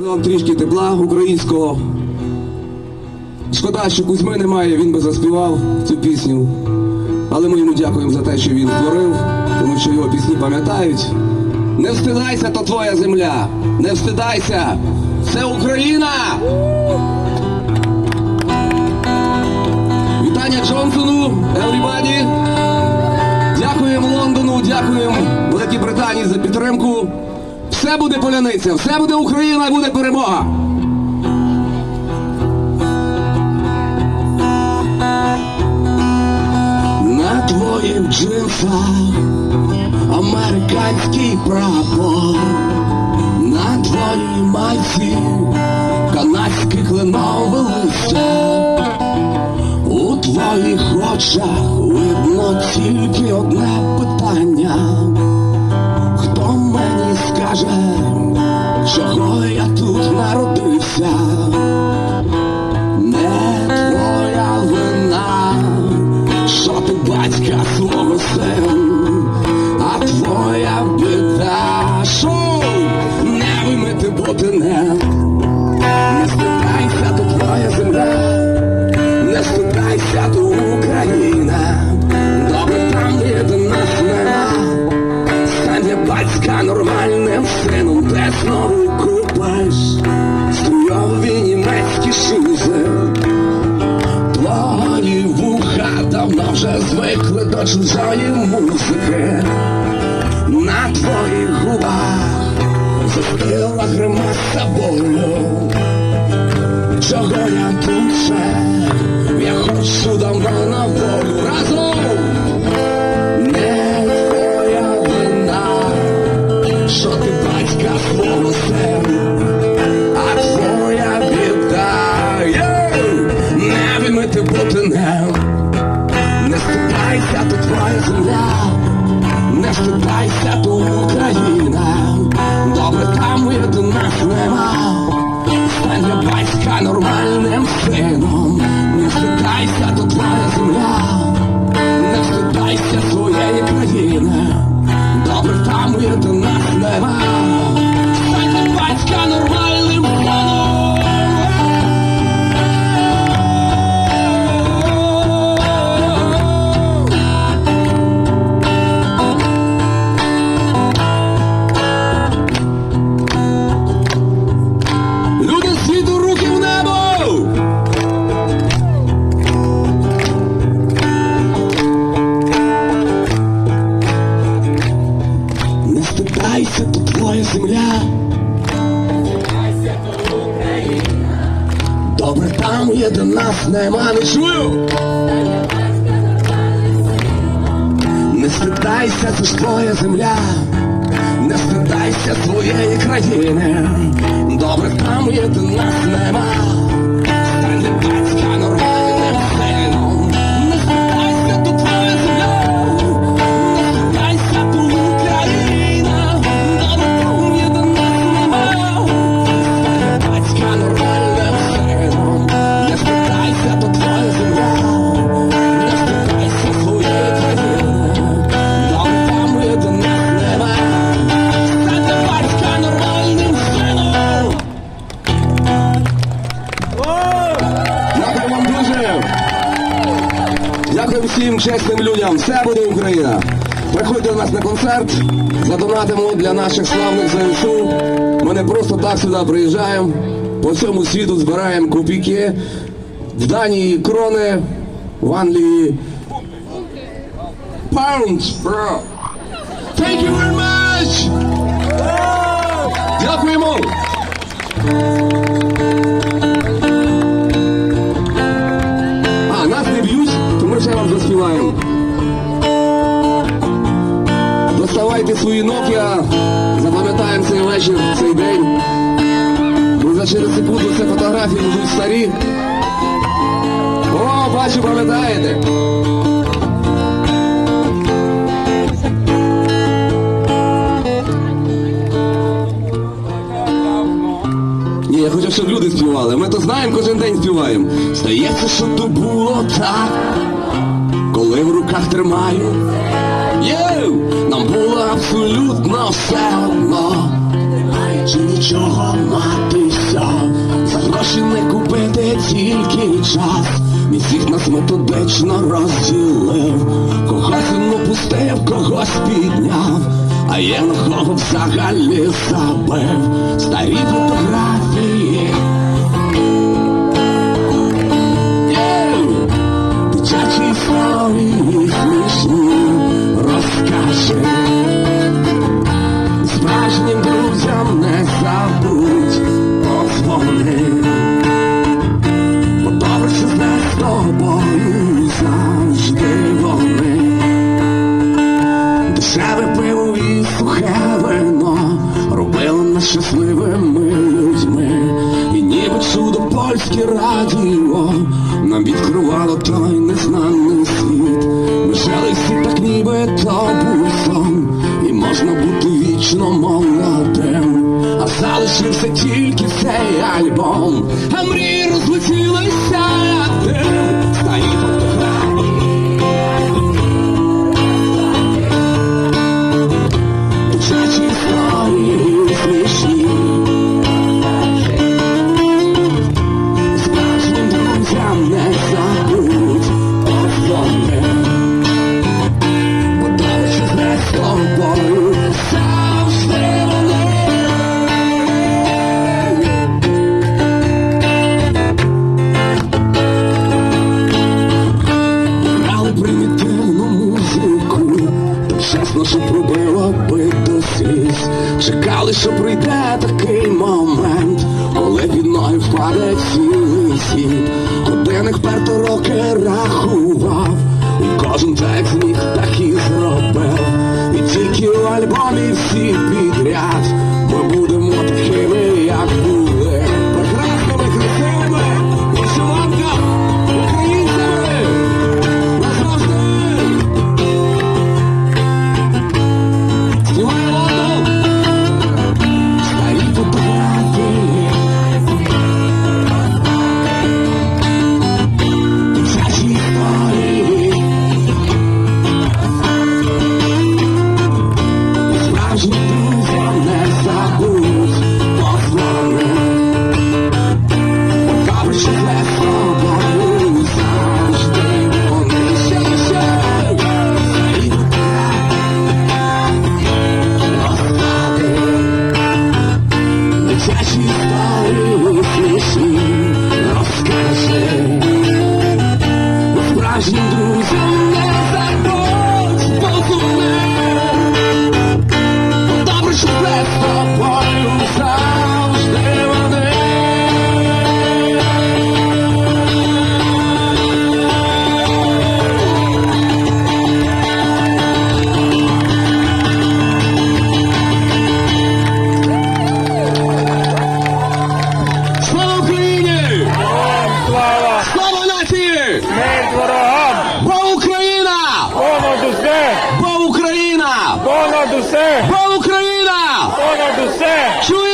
Вам трішки тепла українського. Шкода, що Кузьми немає, він би заспівав цю пісню. Але ми йому дякуємо за те, що він творив, тому що його пісні пам'ятають. Не встидайся, то твоя земля. Не встидайся. Це Україна! Вітання Джонсону, everybody! Дякуємо Лондону, дякуємо Великій Британії за підтримку. Все буде поляниця, все буде Україна і буде перемога. На твоїх джинсах американський прапор, на твоїй майці канадське кленове листя. У твоїх очах видно тільки одне питання. Чого я тут народився? Не твоя вина, що ти батька свого син, а твоя біда, що не вимити бути не. Не стидайся, то твоя земля. Не стидайся, то Україна, добре там є до нас батька нормальним сином, де знову до чужої музики. На твоїх губах зустріла гримаса болю. Чого я тут ще? Я хочу давно на волю разом. До Добре там є до нас нема, не чую. Не стидайся, це ж твоя земля. Не стидайся своєї країни. Добре там є до нас нема. Всім чесним людям. Все буде Україна. Приходьте до нас на концерт, задонатимо для наших славних ЗСУ. Ми не просто так сюди приїжджаємо. По всьому світу збираємо копійки. В Данії крони, в Англії pounds, bro. Thank you very much! Дякуємо! Ще вам заспіваємо. Доставайте свої Nokia, запам'ятаємо цей вечір, цей день. Бо за через секунду це фотографії будуть старі. О, бачу, пам'ятаєте. Ні, я хочу, щоб люди співали. Ми то знаємо, кожен день співаємо. Здається, що то було так, руках тримаю. Єу! Нам було абсолютно все одно, чи нічого мати матися, за гроші не купити тільки час. Мій нас методично розділив, когось він пустив, когось підняв, а я на взагалі забив старі фотографії. Історії смішні розкажи. Справжнім друзям не забудь позвони. Бо що знає з тобою завжди вони. Дешеве пиво і сухе вино робило нас щасливими людьми. І ніби чудо польське радіо нам відкривало той незнаний сон, і можна бути вічно молодим. А залишився тільки цей альбом, а мрії впаде цілий світ. Годинник перто роки рахував, і кожен так зміг, так Справжнім друзям не Ponad Duce! Pro Ukrajina! Ponad Duce! Čuji!